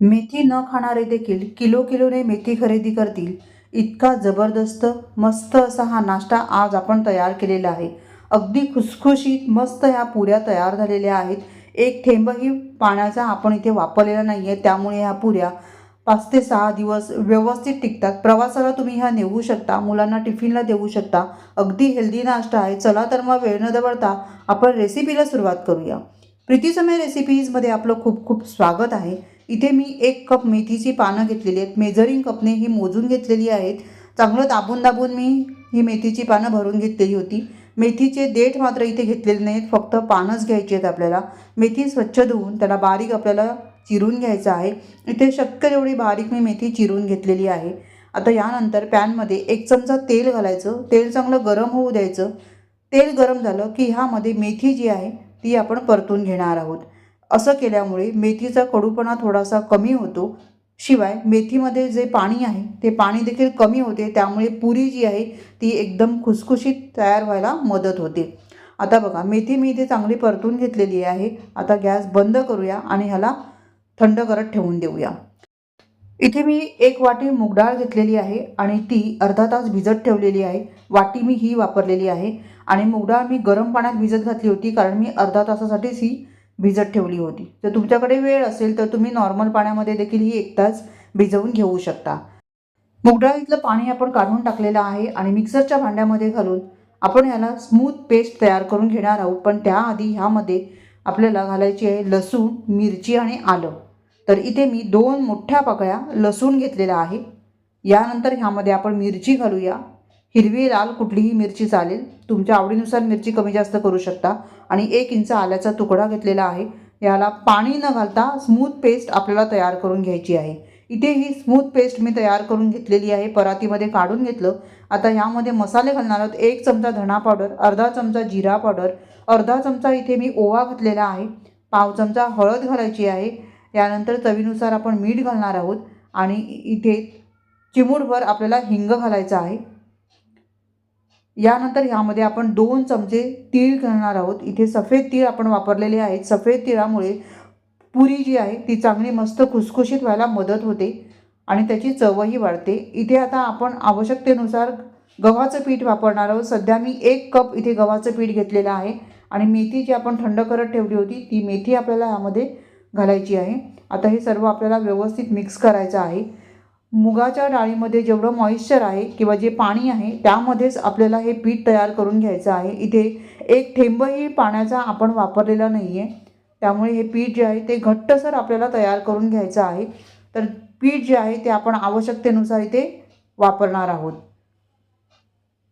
मेथी न खाणारे देखील किलो किलोने मेथी खरेदी करतील. इतका जबरदस्त मस्त असा हा नाश्ता आज आपण तयार केलेला आहे. अगदी खुसखुशीत मस्त ह्या पुऱ्या तयार झालेल्या आहेत. एक थेंबही पाण्याचा आपण इथे वापरलेला नाही आहे त्यामुळे ह्या पुऱ्या पाच ते सहा दिवस व्यवस्थित टिकतात. प्रवासाला तुम्ही ह्या नेऊ शकता मुलांना टिफिनला देऊ शकता. अगदी हेल्दी नाश्ता आहे. चला तर मग वेळ न दवडता आपण रेसिपीला सुरुवात करूया. प्रीतीसमय रेसिपीजमध्ये आपलं खूप खूप स्वागत आहे. इथे मी एक कप मेथीची पानं घेतलेली आहेत. मेजरिंग कपने ही मोजून घेतलेली आहेत. चांगलं दाबून दाबून मी ही मेथीची पानं भरून घेतलेली होती. मेथीचे देठ मात्र इथे घेतलेले नाहीत. फक्त पानंच घ्यायची आहेत आपल्याला. मेथी स्वच्छ धुवून त्याला बारीक आपल्याला चिरून घ्यायचं आहे. इथे शक्य तेवढी बारीक मी मेथी चिरून घेतलेली आहे. आता यानंतर पॅनमध्ये एक चमचा तेल घालायचं. तेल चांगलं गरम होऊ द्यायचं. तेल गरम झालं की ह्यामध्ये मेथी जी आहे ती आपण परतून घेणार आहोत. असं केल्यामुळे मेथीचा कडूपणा थोडासा कमी होतो. शिवाय मेथीमध्ये जे पाणी आहे ते पाणी देखील कमी होते. त्यामुळे पुरी जी आहे ती एकदम खुसखुशीत तयार व्हायला मदत होते. आता बघा मेथी मी इथे चांगली परतून घेतलेली आहे. आता गॅस बंद करूया आणि ह्याला थंड करत ठेवून देऊया. इथे मी एक वाटी मुगडाळ घेतलेली आहे आणि ती अर्धा तास भिजत ठेवलेली आहे. वाटी मी ही वापरलेली आहे. आणि मुगडाळ मी गरम पाण्यात भिजत घातली होती कारण मी अर्धा तासासाठीच ही भिजत ठेवली होती. जर तुमच्याकडे वेळ असेल तर तुम्ही नॉर्मल पाण्यामध्ये देखील ही एक तास भिजवून घेऊ शकता. मुगडाळीतलं पाणी आपण काढून टाकलेलं आहे आणि मिक्सरच्या भांड्यामध्ये घालून आपण ह्याला स्मूथ पेस्ट तयार करून घेणार आहोत. पण त्याआधी ह्यामध्ये आपल्याला घालायची आहे लसूण मिरची आणि आलं. तर इथे मी दोन मोठ्या पकळ्या लसूण घेतलेला आहे. यानंतर ह्यामध्ये आपण मिरची घालूया. हिरवी लाल कुठलीही मिरची चालेल. तुमच्या आवडीनुसार मिरची कमी जास्त करू शकता. आणि एक इंच आल्याचा तुकडा घेतलेला आहे. याला पाणी न घालता स्मूथ पेस्ट आपल्याला तयार करून घ्यायची आहे. इथे ही स्मूथ पेस्ट मी तयार करून घेतलेली आहे. परातीमध्ये काढून घेतलं. आता ह्यामध्ये मसाले घालणार आहोत. एक चमचा धणा पावडर अर्धा चमचा जिरा पावडर अर्धा चमचा इथे मी ओवा घातलेला आहे. पाव चमचा हळद घालायची आहे. यानंतर चवीनुसार आपण मीठ घालणार आहोत. आणि इथे चिमूटभर आपल्याला हिंग घालायचं आहे. यानंतर ह्यामध्ये आपण दोन चमचे तीळ घालणार आहोत. इथे सफेद तीळ आपण वापरलेले आहेत. सफेद तिळामुळे पुरी जी आहे ती चांगली मस्त खुसखुशीत व्हायला मदत होते आणि त्याची चवही वाढते. इथे आता आपण आवश्यकतेनुसार गव्हाचं पीठ वापरणार आहोत. सध्या मी एक कप इथे गव्हाचं पीठ घेतलेलं आहे आणि मेथी जी आपण थंड करत ठेवली होती ती मेथी आपल्याला ह्यामध्ये घालायची आहे. आता हे सर्व आपल्याला व्यवस्थित मिक्स करायचं आहे. मुगाच्या डाळीमध्ये जेवढं मॉइश्चर आहे किंवा जे पाणी आहे त्यामध्येच आपल्याला हे पीठ तयार करून घ्यायचं आहे. इथे एक थेंबही पाण्याचा आपण वापरलेला नाही आहे त्यामुळे हे पीठ जे आहे ते घट्टसर आपल्याला तयार करून घ्यायचं आहे. तर पीठ जे आहे ते आपण आवश्यकतेनुसार इथे वापरणार आहोत.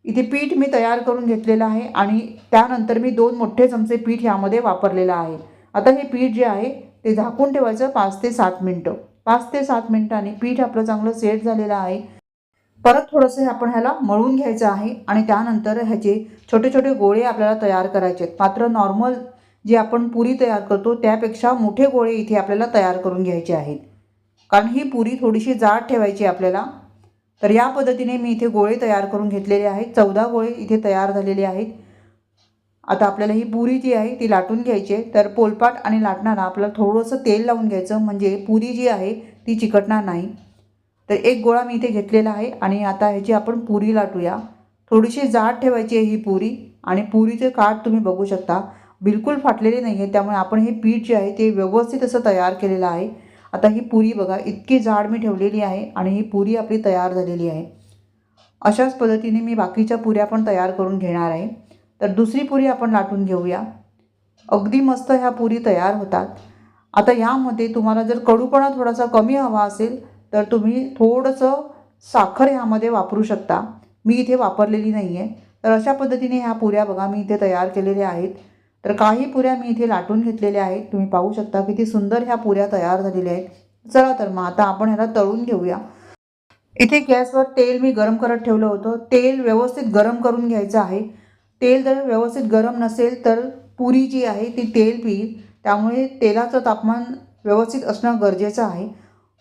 इथे पीठ मी तयार करून घेतलेलं आहे आणि त्यानंतर मी दोन मोठे चमचे पीठ यामध्ये वापरलेलं आहे. आता हे पीठ जे आहे ते झाकून ठेवायचं पाच ते सात मिनटं. पाच ते सात मिनिटांनी पीठ आपलं चांगलं सेट झालेलं आहे. परत थोडंसं आपण ह्याला मळून घ्यायचं आहे आणि त्यानंतर ह्याचे छोटे छोटे गोळे आपल्याला तयार करायचे आहेत. मात्र नॉर्मल जे आपण पुरी तयार करतो त्यापेक्षा मोठे गोळे इथे आपल्याला तयार करून घ्यायचे आहेत. कारण ही पुरी थोडीशी जाड ठेवायची आपल्याला. तर या पद्धतीने मी इथे गोळे तयार करून घेतलेले आहेत. चौदा गोळे इथे तयार झालेले आहेत. आता आपल्याला ही पुरी जी आहे ती लाटून घ्यायची आहे. तर पोलपाट आणि लाटणारा आपल्याला थोडंसं तेल लावून घ्यायचं म्हणजे पुरी जी आहे ती चिकटणार नाही. तर एक गोळा मी इथे घेतलेला आहे आणि आता ह्याची आपण पुरी लाटूया. थोडीशी जाड ठेवायची आहे ही पुरी आणि पुरीचे काठ तुम्ही बघू शकता. बिलकुल फाटलेले नाही आहे त्यामुळे आपण हे पीठ जे आहे ते व्यवस्थित असं तयार केलेलं आहे. आता ही पुरी बघा इतकी जाड मी ठेवलेली आहे आणि ही पुरी आपली तयार झालेली आहे. अशाच पद्धतीने मी बाकीच्या पुऱ्या पण तयार करून घेणार आहे. तर दुसरी पुरी आपण लाटून घेऊया. अगदी मस्त ह्या पुरी तयार होतात. आता ह्यामध्ये तुम्हाला जर कडूपणा थोडासा कमी हवा असेल तर तुम्ही थोडंसं साखर ह्यामध्ये वापरू शकता. मी इथे वापरलेली नाही आहे तर अशा पद्धतीने ह्या पुऱ्या बघा मी इथे तयार केलेल्या आहेत. तर काही पुऱ्या मी इथे लाटून घेतलेल्या आहेत. तुम्ही पाहू शकता किती सुंदर ह्या पुऱ्या तयार झालेल्या आहेत. चला तर मग आता आपण ह्याला तळून घेऊया. इथे गॅसवर तेल मी गरम करत ठेवलं होतं. तेल व्यवस्थित गरम करून घ्यायचं आहे. तेल जर व्यवस्थित गरम नसेल तर पुरी जी आहे ती तेल पिईल. त्यामुळे तेलाचं तापमान व्यवस्थित असणं गरजेचं आहे.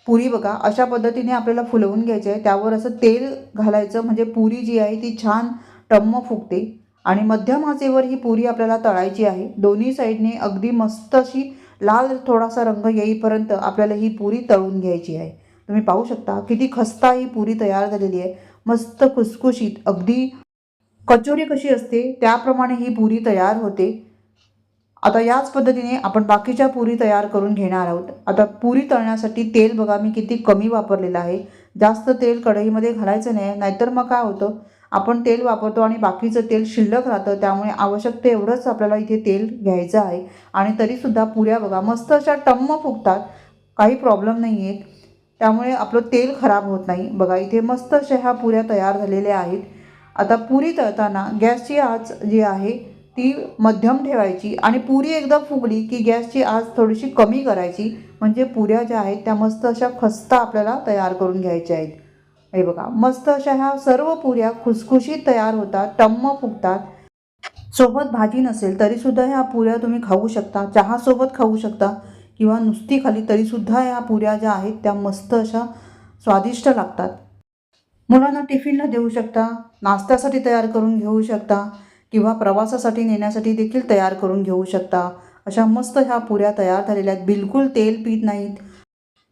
पुरी बघा अशा पद्धतीने आपल्याला फुलवून घ्यायची आहे. त्यावर असं तेल घालायचं म्हणजे पुरी जी आहे ती छान टम्म फुगते. आणि मध्यम आचेवर ही पुरी आपल्याला तळायची आहे. दोन्ही साईडने अगदी मस्त अशी लाल थोडासा रंग येईपर्यंत आपल्याला ही पुरी तळून घ्यायची आहे. तुम्ही पाहू शकता किती खस्ता ही पुरी तयार झालेली आहे. मस्त खुसखुशीत अगदी कचोरी कशी असते त्याप्रमाणे ही पुरी तयार होते. आता याच पद्धतीने आपण बाकीच्या पुरी तयार करून घेणार आहोत. आता पुरी तळण्यासाठी तेल बघा मी किती कमी वापरलेलं आहे. जास्त तेल कढईमध्ये घालायचं नाही नाहीतर मग काय होतं? आपण तेल वापरतो आणि बाकीचं तेल शिल्लक राहतं त्यामुळे आवश्यक ते एवढंच आपल्याला इथे तेल घ्यायचं आहे. आणि तरीसुद्धा पुऱ्या बघा मस्त अशा टम्म फुगतात काही प्रॉब्लेम नाही आहेत त्यामुळे आपलं तेल खराब होत नाही. बघा इथे मस्त अशा ह्या पुऱ्या तयार झालेल्या आहेत. आता पुरी तळताना गॅसची आच जी आहे ती मध्यम ठेवायची आणि पुरी एकदा फुगली की गॅसची आच थोडीशी कमी करायची. म्हणजे पुऱ्या ज्या आहेत त्या मस्त अशा खस्ता आपल्याला तयार करून घ्यायच्या आहेत. हे बघा मस्त अशा ह्या सर्व पुऱ्या खुसखुशीत तयार होतात टम्म फुगतात. सोबत भाजी नसेल तरीसुद्धा ह्या पुऱ्या तुम्ही खाऊ शकता. चहासोबत खाऊ शकता किंवा नुसती खाली तरीसुद्धा ह्या पुऱ्या ज्या आहेत त्या मस्त अशा स्वादिष्ट लागतात. मुलांना टिफिनला देऊ शकता नाश्त्यासाठी तयार करून घेऊ शकता किंवा प्रवासासाठी नेण्यासाठी देखील तयार करून घेऊ शकता. अशा मस्त ह्या पुऱ्या तयार झालेल्या आहेत. बिलकुल तेल पीत नाहीत.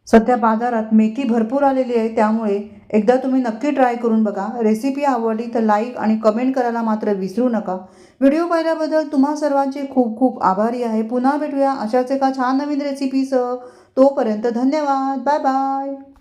सध्या बाजारात मेथी भरपूर आलेली आहे. त्यामुळे एकदा तुम्ही नक्की ट्राय करून बघा. रेसिपी आवडली तर लाईक आणि कमेंट करायला मात्र विसरू नका. व्हिडिओ पाहिल्याबद्दल तुम्हा सर्वांचे खूप खूप आभारी आहे. पुन्हा भेटूया अशाच एका छान नवीन रेसिपीसह. तोपर्यंत धन्यवाद. Bye bye.